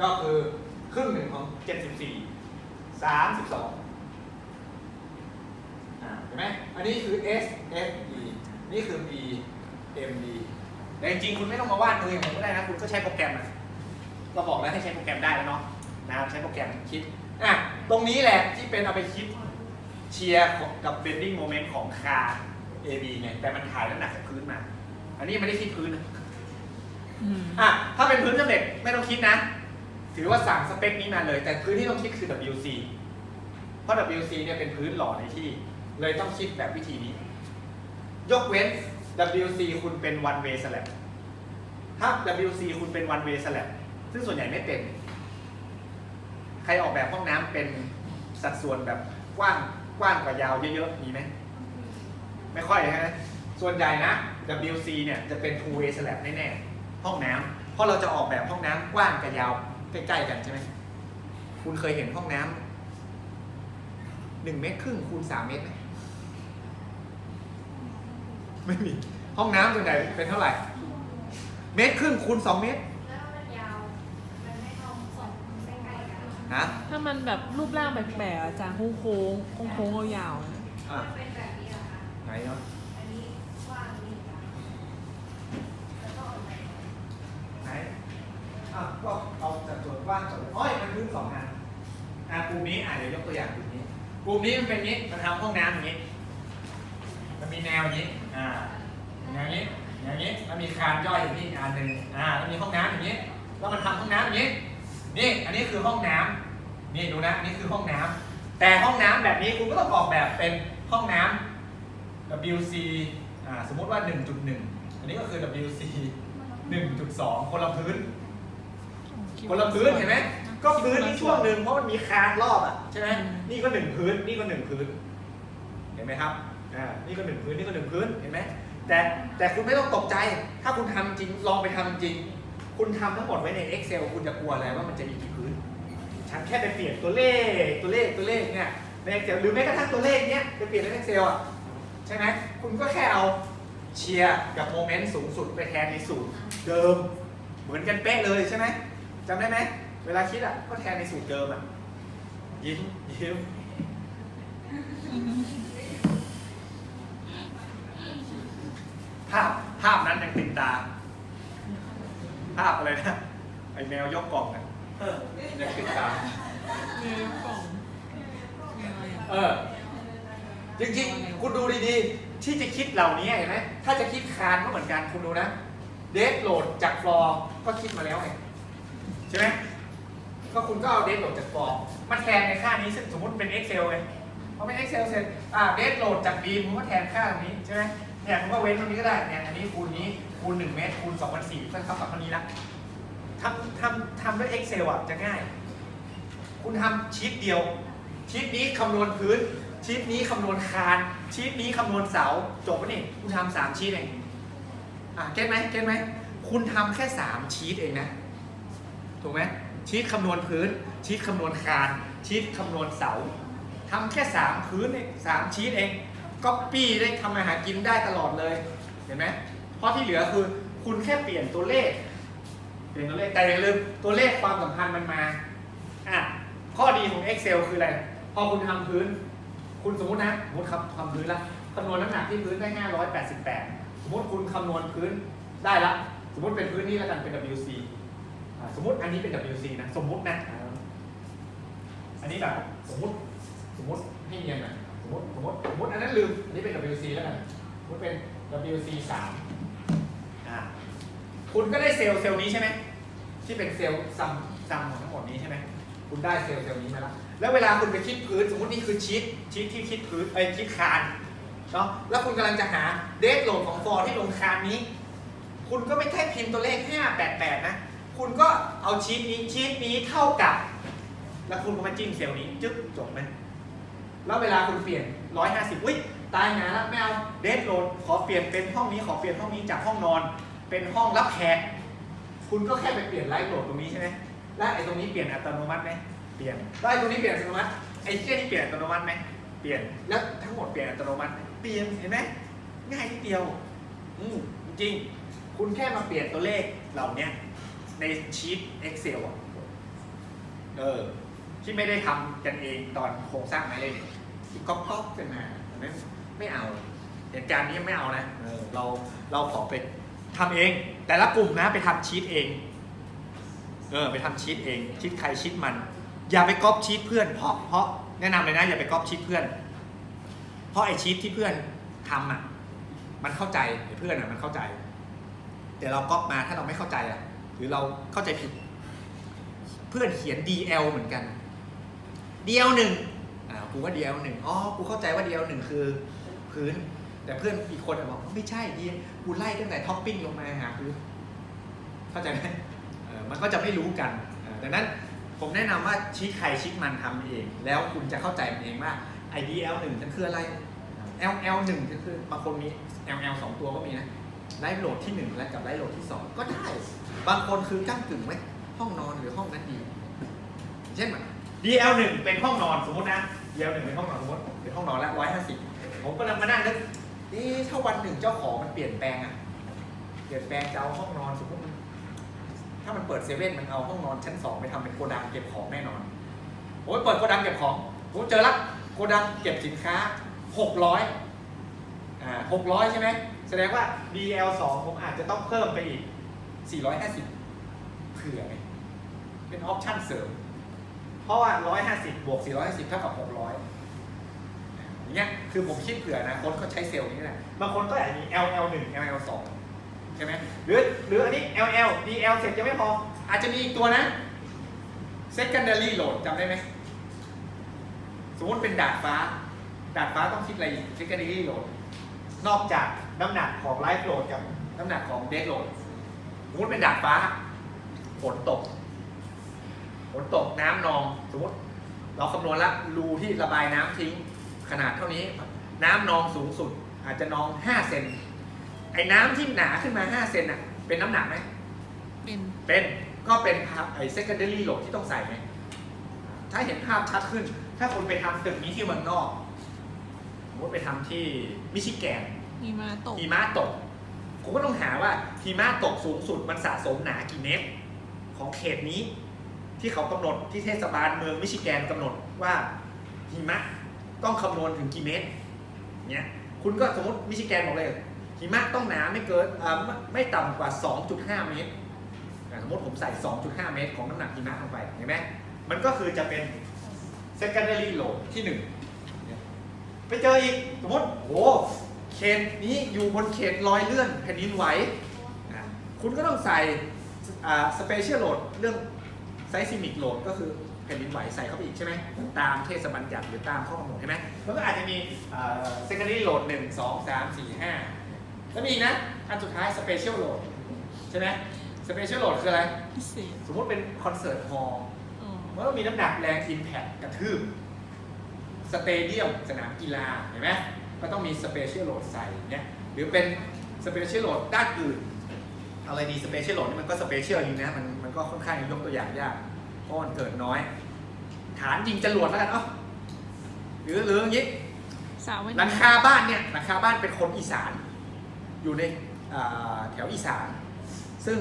ก็คือครึ่งหนึ่งของ 74 32อ่าเห็นไหมอันนี้คือ S F E นี่คือ B M D แต่จริงๆคุณไม่ต้องมาวาดมืออย่างผมก็ได้นะ คุณก็ใช้โปรแกรมอะเราบอกแล้วให้ใช้โปรแกรมได้แล้วเนาะนะครับใช้โปรแกรมคิดอะตรงนี้แหละที่เป็นเอาไปคิดเชียร์กับ bending moment ของคา A B ไงแต่มันถ่ายน้ำหนักจากพื้นมา อันนี้ไม่ได้คิดพื้นนะ อืม อะ ถ้าเป็นพื้นสำเร็จไม่ต้องคิดนะ ถือว่าสั่งสเปคนี้มาเลย แต่พื้นที่ต้องคิดคือ WC เพราะ WC เนี่ยเป็นพื้นหล่อในที่ เลยต้องคิดแบบวิธีนี้ ยกเว้น WC คุณเป็น one way slab ถ้า WC คุณเป็น one way slab ซึ่งส่วนใหญ่ไม่เป็น ใครออกแบบห้องน้ำเป็นสัดส่วนแบบกว้างกว้างกว่ายาวเยอะๆมีไหม ไม่ค่อยใช่ไหมส่วนใหญ่นะ WC เนี่ยจะเป็น two way slab แน่ๆห้องน้ำเพราะเราจะออกแบบห้องน้ำกว้างกับยาว ใกล้ๆกันใช่ไหมคุณเคยเห็นห้องน้ำหนึ่งเมตรครึ่งคูณสามเมตรไหมไม่มี ห้องน้ำส่วนใหญ่เป็นเท่าไหร่ เมตรครึ่งคูณสองเมตรแล้วมันยาวมันไม่ต้องสองใกล้ๆกันนะถ้ามันแบบรูปร่างแปลกๆอาจารย์โค้งโค้งโค้งโค้งๆยาวๆอะอะมันเป็นแบบนี้เหรอคะไหนเนาะอันนี้กว้างนี่ค่ะแล้วก็เอาไปไหน อะก็เอาจากส่วนกว้างส่วนอ้อยมันพื้นสองอันอะกลุ่มนี้อะเดี๋ยวยกตัวอย่างกลุ่มนี้กลุ่มนี้มันเป็นนี้มันทำห้องน้ำอย่างนี้ มันมีแนวอย่างนี้อ่าอย่างนี้อย่างนี้มันมีคานย่อยอยู่นี่อีกอันหนึ่งอ่าแล้วมีห้องน้ำอย่างนี้แล้วมันทำห้องน้ำอย่างนี้นี่อันนี้คือห้องน้ำนี่ดูนะอันนี้คือห้องน้ำแต่ห้องน้ำแบบนี้คุณก็ต้องออกแบบเป็นห้องน้ำ WC อ่าสมมุติว่า 1.1 อันนี้ก็คือ WC 1.2 คนละพื้น คนละพื้นเห็นไหมก็พื้นนี่ช่วงหนึ่งเพราะมันมีคานรอบอะใช่ไหมนี่ก็หนึ่งพื้นนี่ก็หนึ่งพื้น เห็นไหมครับอ่านี่ก็หนึ่งพื้นนี่ก็หนึ่งพื้นเห็นไหมแต่แต่คุณไม่ต้องตกใจ ถ้าคุณทำจริงลองไปทำจริง คุณทำทั้งหมดไว้ใน Excel คุณจะกลัวอะไรว่ามันจะมีกี่พื้น ฉันแค่ไปเปลี่ยนตัวเลขตัวเลขตัวเลขเนี่ยใน Excel หรือแม้กระทั่งตัวเลขเนี้ยไปเปลี่ยนใน Excel อะใช่ไหมคุณก็แค่เอาเชียร์กับโมเมนต์สูงสุดไปแทนในสูตรเดิม เหมือนกันเป๊ะเลยใช่ไหม จำได้ไหม เวลาคิดอะ ก็แทนในสูตรเดิมอะ ยิ้ม ยิ้ม ภาพ ภาพนั้นยังติดตา ภาพอะไรนะ ไอแมวยกกล่องอะเออยังติดตาเนื้อกล่องอะไรอะเออ จริงๆ คุณดูดีๆ ที่จะคิดเหล่านี้เห็นไหม ถ้าจะคิดคานก็เหมือนกันคุณดูนะ เดทโหลดจากฟลอร์ก็คิดมาแล้วไง ใช่ไหมก็คุณก็เอาเดทโหลดจากฟอร์มมาแทนในค่านี้ซึ่งสมมติเป็น Excel ไงพอเป็น Excel เสร็จอ่าเดทโหลดจากบีมผมก็แทนค่าตรงนี้ใช่ไหมเนี่ยผมก็เว้นตรงนี้ก็ได้เนี่ยอันนี้คูณนี้คูณ1เมตรคูณ2,400ก็เท่ากับเท่านี้ละทำทำทำด้วย Excel อะจะง่าย คุณทำชีตเดียว ชีตนี้คำนวณพื้น ชีตนี้คำนวณคาน ชีตนี้คำนวณเสาจบปะนี่คุณทำสามชีตเองอะเก็ตไหมเก็ตไหมคุณทำแค่สามชีตเองนะ ถูกไหมชีตคำนวณพื้น ชีตคำนวณคาน ชีตคำนวณเสาทำแค่สามพื้นเองสามชีตเองก๊อปปี้ได้ทำอาหารกินได้ตลอดเลยเห็นไหมเพราะที่เหลือคือคุณแค่เปลี่ยนตัวเลขเปลี่ยนตัวเลขแต่อย่าลืมตัวเลขความสัมพันธ์มันมาอะข้อดีของ Excel คืออะไร พอคุณทำพื้น คุณสมมตินะสมมติครับทำพื้นละคำนวณน้ำหนักที่พื้นได้ 588 สมมติคุณคำนวณพื้นได้ละ สมมติเป็นพื้นนี้แล้วกันเป็น WC สมมติอันนี้เป็น WC นะสมมตินะอันนี้แบบสมมติสมมติให้เนียนหน่อยสมมติสมมติสมมติอันนั้นลืมอันนี้เป็น WC แล้วกันสมมติเป็น WC 3อ่าคุณก็ได้เซลล์เซลล์นี้ใช่ไหมที่เป็นเซลล์ซัมซัมของทั้งหมดนี้ใช่ไหมคุณได้เซลล์เซลล์นี้มาแล้วแล้วเวลาคุณไปคิดพื้นสมมตินี่คือชีตชีตที่คิดพื้นไอ้ยคิดคานเนาะแล้วคุณกำลังจะหาเดทโหลดของฟอร์ที่ลงคานนี้ คุณก็ไม่แค่พิมพ์ตัวเลข588นะ คุณก็เอาชีตนี้ชีตนี้เท่ากับ แล้วคุณก็มาจิ้มเซลล์นี้จึ๊บจบไหมแล้วเวลาคุณเปลี่ยน 150อุ้ยตายหาแล้วไม่เอาเดทโหลดขอเปลี่ยนเป็นห้องนี้ขอเปลี่ยนห้องนี้จากห้องนอน เป็นห้องรับแขกคุณก็แค่ไปเปลี่ยนไลฟ์โหลดตรงนี้ใช่ไหมและไอ้ตรงนี้เปลี่ยนอัตโนมัติไหมเปลี่ยนแล้วไอ้ตรงนี้เปลี่ยนอัตโนมัติไอ้เชี่ยนี่เปลี่ยนอัตโนมัติไหมเปลี่ยนแล้วทั้งหมดเปลี่ยนอัตโนมัติเปลี่ยนเห็นไหมง่ายนิดเดียวอืมจริง คุณแค่มาเปลี่ยนตัวเลขเหล่านี้ ในชีต Excel อะเออ ที่ไม่ได้ทำกันเองตอนโครงสร้างไม้เลยเนี่ยที่ก๊อกก๊อกขึ้นมาไม่ไม่เอาเหตุการณ์นี้ไม่เอานะเออเราเราขอไปทำเอง แต่ละกลุ่มนะไปทำชีตเอง เออ ไปทำชีตเองชีตใครชีตมัน อย่าไปก๊อปชีตเพื่อนเพราะเพราะแนะนำเลยนะ อย่าไปก๊อปชีตเพื่อน เพราะไอชีตที่เพื่อนทำอะ มันเข้าใจไอ้เพื่อนอะมันเข้าใจ แต่เราก๊อปมาถ้าเราไม่เข้าใจอะ หรือเราเข้าใจผิด เพื่อนเขียน DL เหมือนกัน DL หนึ่งอ่ากูว่า DL หนึ่งอ๋อกูเข้าใจว่า DL หนึ่งคือพื้น แต่เพื่อนอีกคนบอกว่าไม่ใช่ดีกูไล่ตั้งแต่ท็อปปิ้งลงมาหาพื้นเข้าใจไหมเออมันก็จะไม่รู้กันดังนั้นผมแนะนำว่าชี้ใครชี้มันทำเอง แล้วคุณจะเข้าใจมันเองว่า IDL หนึ่งนั่นคืออะไร LL หนึ่งก็คือบางคนมี LL สองตัวก็มีนะ ไลฟ์โหลดที่หนึ่งและกับไลฟ์โหลดที่สองก็ได้ บางคนคือก้ากึ่งไหมห้องนอนหรือห้องนั้นดี เช่นแบบ DL หนึ่งเป็นห้องนอนสมมตินะ DL หนึ่งเป็นห้องนอนสมมติเป็นห้องนอนละร้อยห้าสิบผมก็เลยมานั่งนึกเอ๊ะถ้าวันหนึ่งเจ้าของมันเปลี่ยนแปลงอะเปลี่ยนแปลงจะเอาห้องนอนสมมติถ้ามันเปิดเซเว่นมันเอาห้องนอนชั้นสองไปทำเป็นโกดังเก็บของแน่นอนโอ้ยเปิดโกดังเก็บของผมเจอละโกดังเก็บสินค้าหกร้อยอ่าหกร้อยใช่ไหม แสดงว่า DL สองผมอาจจะต้องเพิ่มไปอีกสี่ร้อยห้าสิบเผื่อไงเป็นออปชั่นเสริม เพราะว่า 150 บวก 450 เท่ากับ 600 อย่างเงี้ย คือผมคิดเผื่อนะ คนเขาใช้เซลล์นี้แหละ บางคนก็อาจจะมี LL 1 LL 2 ใช่ไหมหรือหรืออันนี้ LL DL เสร็จยังไม่พอ อาจจะมีอีกตัวนะ secondary load จำได้ไหม สมมติเป็นดาดฟ้า ดาดฟ้าต้องคิดอะไรอีก secondary load นอกจาก น้ำหนักของ live load กับน้ำหนักของ dead load สมมติเป็นดาดฟ้าฝนตกฝนตกน้ำนองสมมติเราคำนวณแล้วรูที่ระบายน้ำทิ้งขนาดเท่านี้ น้ำนองสูงสุดอาจจะนอง 5 เซนไอ้น้ำที่หนาขึ้นมา 5 เซนอะ เป็นน้ำหนักไหมเป็นเป็นก็เป็นภาพไอ้ secondary load ที่ต้องใส่ไหมถ้าเห็นภาพชัดขึ้น ถ้าคนไปทำตึกนี้ที่เมืองนอกสมมติไปทำที่มิชิแกน มีมาตก หิมะตกผมก็ต้องหาว่าหิมะตกสูงสุดมันสะสมหนากี่เมตรของเขตนี้ ที่เขากำหนดที่เทศบาลเมืองมิชิแกนกำหนดว่าหิมะต้องคำนวณถึงกี่เมตรเนี่ยคุณก็สมมติมิชิแกนบอกเลยหิมะต้องหนาไม่เกินไม่ต่ำกว่า 2.5 เมตรสมมติผมใส่ 2.5 เมตรของน้ำหนักหิมะลงไปเห็นไหมมันก็คือจะเป็น secondary load ที่หนึ่งเนี่ยไปเจออีก สมมติโอ้ เขตนี้อยู่บนเขตรอยเลื่อนแผ่นดินไหวอะคุณก็ต้องใส่สเปเชียลโหลดเรื่องไซซิมิกโหลดก็คือแผ่นดินไหวใส่เข้าไปอีกใช่ไหมตามเทศบัญญัติหรือตามข้อกำหนดใช่ไหมแล้วก็อาจจะมีเซคันด a r y โหลดหนึ่งสองสามสี่ห้าแล้วมีอีกนะ อันสุดท้ายสเปเชียลโหลดใช่ไหมสเปเชียลโหลดคืออะไรพิเศษสมมติเป็นคอนเสิร์ตฮอลล์อ๋อมันก็มีน้ำหนักแรงอิมแพคกระทืบสเตเดียมสนามกีฬาเห็นไหม ก็ต้องมีสเปเชียลโหลดใส่เนี่ยหรือเป็นสเปเชียลโหลดด้านอื่น อะไรดีสเปเชียลโหลดนี่มันก็สเปเชียลจริงนะมันมันก็ค่อนข้างยกตัวอย่างยากเพราะมันเกิดน้อย ฐานยิงจรวดแล้วกันเอ้าหรือหรืออย่างนี้สาวไว้หลังคาบ้านเนี่ยหลังคาบ้านเป็นคนอีสาน อยู่ในอ่าแถวอีสาน ซึ่ง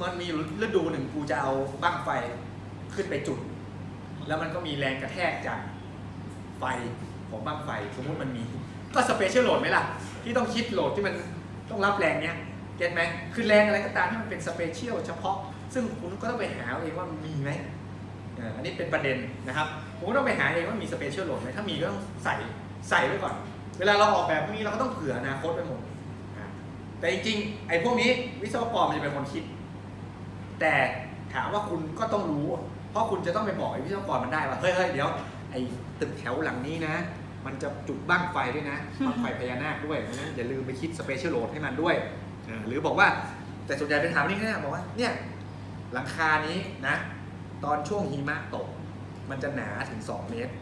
มันมีอยู่ฤดูหนึ่งกูจะเอาบ้างไฟขึ้นไปจุด แล้วมันก็มีแรงกระแทกจากไฟ ของบ้างไฟ สมมติมันมี ก็สเปเชียลโหลดไหมล่ะ ที่ต้องคิดโหลดที่มันต้องรับแรงเนี้ยเก็ตไหมคือแรงอะไรก็ตามที่มันเป็นสเปเชียลเฉพาะ ซึ่งคุณก็ต้องไปหาเองว่ามีไหมอันนี้เป็นประเด็นนะครับผมก็ต้องไปหาเองว่ามีสเปเชียลโหลดไหมถ้ามีก็ต้องใส่ใส่ไว้ก่อน เวลาเราออกแบบพวกนี้เราก็ต้องเผื่ออนาคตไปหมดแต่จริงๆไอ้พวกนี้วิศวกรมันจะเป็นคนคิด แต่ถามว่าคุณก็ต้องรู้ เพราะคุณจะต้องไปบอกไอ้วิศวกรมันได้ว่าเฮ้ยเดี๋ยวไอ้ตึกแถวหลังนี้นะ มันจะจุดบ้างไฟด้วยนะบ้างไฟพญานาคด้วยนะอย่าลืมไปคิดสเปเชียลโหลดให้มันด้วยอ่าหรือบอกว่าแต่ส่วนใหญ่เป็นถามนี่แค่บอกว่าเนี่ยหลังคานี้นะ ตอนช่วงหิมะตก มันจะหนาถึง 2 เมตร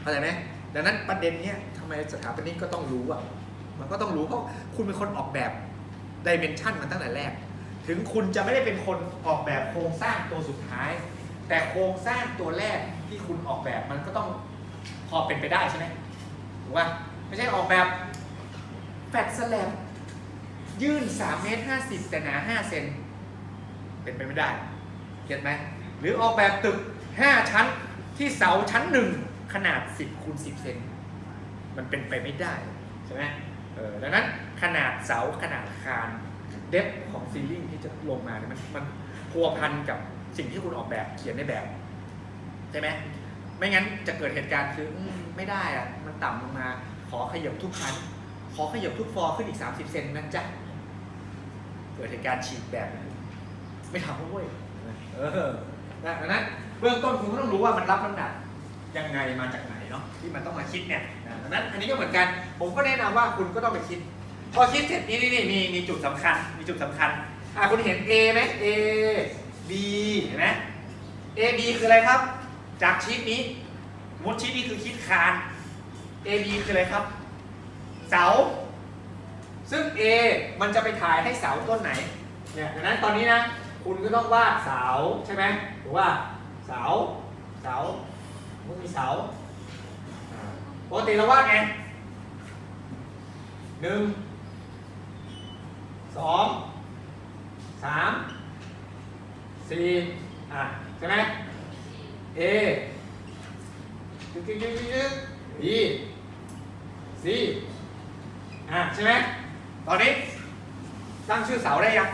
เข้าใจไหมดังนั้นประเด็นเนี้ยทำไมสถาปนิกก็ต้องรู้อะมันก็ต้องรู้เพราะคุณเป็นคนออกแบบดิเมนชันมันตั้งแต่แรก ถึงคุณจะไม่ได้เป็นคนออกแบบโครงสร้างตัวสุดท้าย แต่โครงสร้างตัวแรกที่คุณออกแบบมันก็ต้อง พอเป็นไปได้ใช่ไหมถูกป่ะไม่ใช่ออกแบบแฟดสแลมยื่น3เมตร50 แต่หนา5เซนเป็นไปไม่ได้เก็ตไหมหรือออกแบบตึกห้าชั้นที่เสาชั้นหนึ่งขนาด 10คูณ10เซนมันเป็นไปไม่ได้ใช่ไหมเออดังนั้นขนาดเสาขนาดคานเดฟของซีลิ่งที่จะลงมาเนี่ยมันมันพัวพันกับสิ่งที่คุณออกแบบเขียนในแบบ ใช่ไหม ไม่งั้นจะเกิดเหตุการณ์คืออืมไม่ได้อะมันต่ำลงมา ขอขยับทุกชั้น ขอขยับทุกฟอร์ขึ้นอีก 30 เซนนะจ๊ะเกิดเหตุการณ์ฉีกแบบนั้นไม่ทำเว้ยเออนะดังนั้นเบื้องต้นคุณก็ต้องรู้ว่ามันรับน้ำหนัก ยังไงมาจากไหนเนาะที่มันต้องมาคิดเนี่ยนะดังนั้นอันนี้ก็เหมือนกัน ผมก็แนะนำว่าคุณก็ต้องไปคิด พอคิดเสร็จนี่นี่นี่มีมีจุดสำคัญ มีจุดสำคัญอะคุณเห็น A ไหม A B เห็นไหม A B คืออะไรครับ จากชีตนี้มมติชีตนี้คือคิดคาน A B คืออะไรครับ เสา ซึ่ง A มันจะไปถ่ายให้เสาต้นไหน เนี่ยดังนั้นตอนนี้นะ คุณก็ต้องวาดเสาใช่ไหมถูกว่าเสา เสามันมีเสาอ่าปกติเราวาดไงหนึ่งสองสามสี่อะใช่ไหม A จึ๊กจึ๊กจึ๊กจึ๊ก B C อะใช่ไหมตอนนี้ ตั้งชื่อเสาได้ยัง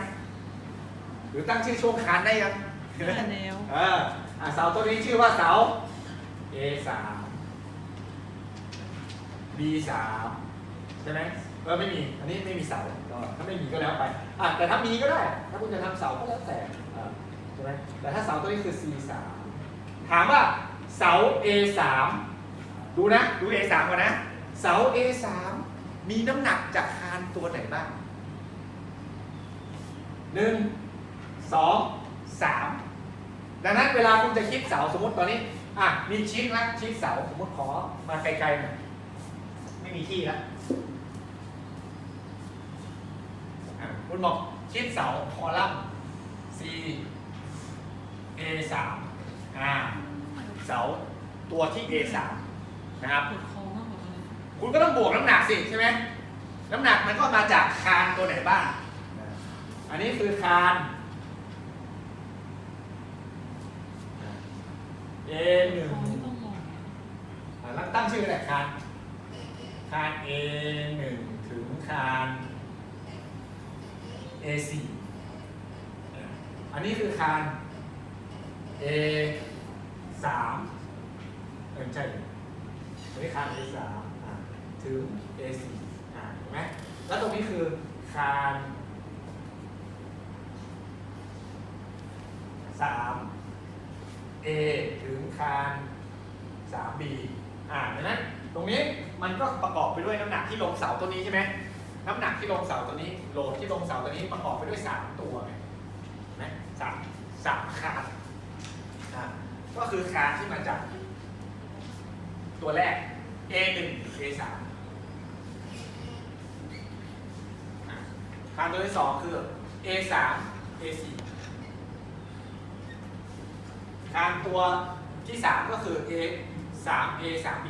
หรือตั้งชื่อช่วงคานได้ยังได้แล้วเอออะเสาตัวนี้ชื่อว่าเสา A สาม B สามใช่ไหมเออไม่มี อันนี้ไม่มีเสาก็ถ้าไม่มีก็แล้วไปอะแต่ถ้ามีก็ได้ ถ้าคุณจะทำเสาก็แล้วแต่อะใช่ไหมแต่ถ้าเสาตัวนี้คือ C สาม ถามว่าเสา A สามดูนะ ดู A สามก่อนนะ เสา A สามมีน้ำหนักจากคานตัวไหนบ้างหนึ่งสองสามดังนั้นเวลาคุณจะคิดเสาสมมติตอนนี้ อะ มีชิ้นละชิ้นเสาสมมติขอมาไกลๆหน่อย ไม่มีที่แล้วอะคุณบอกชิ้นเสาคอลัมน์ C A สาม อ่าเสาตัวที่ A สามนะครับ ปวดคอมากกว่าเลยคุณก็ต้องบวกน้ำหนักสิใช่ไหมน้ำหนักมันก็มาจากคานตัวไหนบ้าง อันนี้คือคาน A หนึ่งคอไม่ต้องมองอะแล้วตั้งชื่ออะไรคาน คาน A หนึ่งถึงคาน A สี่อะอันนี้คือคาน A สามเออไม่ใช่อันนี้คาน A สามถึง A สี่อะเห็นไหมแล้วตรงนี้คือคานสาม A ถึงคานสาม B อ่าดังนั้นตรงนี้มันก็ประกอบไปด้วยน้ำหนักที่ลงเสาตัวนี้ใช่ไหมน้ำหนักที่ลงเสาตัวนี้โหลดที่ลงเสาตัวนี้ประกอบไปด้วยสามตัวไงเห็นไหมสามสามคาน ก็คือคานที่มาจาก ตัวแรก A 1 A 3คานตัวที่สองคือ A 3 A 4คานตัวที่สามก็คือ A 3 A 3 B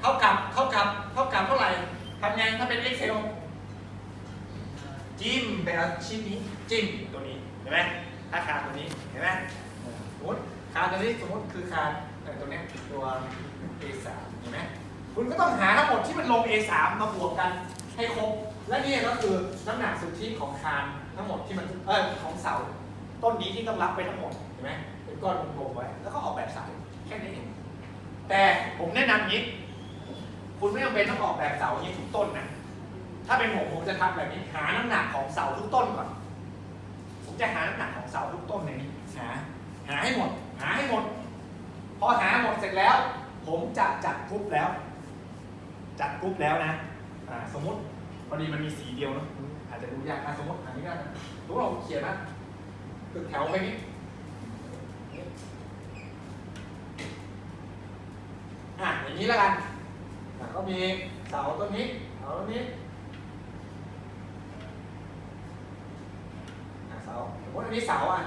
เท่ากับเท่ากับเท่ากับเท่าไหร่ทำไงถ้าเป็น Excel จิ้มไปเอาชิ้นนี้จิ้มตัวนี้เห็นไหม ถ้าคานตัวนี้เห็นไหมสมมติคานตัวนี้สมมติคือคานตัวนี้ตัว A3 เห็นไหมคุณก็ต้องหาทั้งหมดที่มันลง A3 มาบวกกันให้ครบ และนี่ก็คือน้ำหนักสุทธิของคานทั้งหมดที่มันเออของเสา ต้นนี้ที่ต้องรับไปทั้งหมดเห็นไหมเป็นก้อนกลมๆไว้ แล้วก็ออกแบบเสาแค่นี้เองแต่ผมแนะนำอย่างนี้ คุณไม่จำเป็นต้องออกแบบเสาอย่างนี้ทุกต้นนะถ้าเป็นผมผมจะทำแบบนี้หาน้ำหนักของเสาทุกต้นก่อน จะหาน้ำหนักของเสาทุกต้นในนี้หาหาให้หมด หาให้หมด พอหาหมดเสร็จแล้ว ผมจะจัดกรุ๊ปแล้ว จัดกรุ๊ปแล้วนะสมมติพอดีมันมีสีเดียวเนอะอาจจะดูยากอะสมมติอันนี้ก็ได้สมมติเราเขียนนะตึกแถวไปนี้อะอย่างนี้แล้วกันก็มีเสาต้นนี้เสาต้นนี้ อะเสาสมมติอันนี้เสาอะ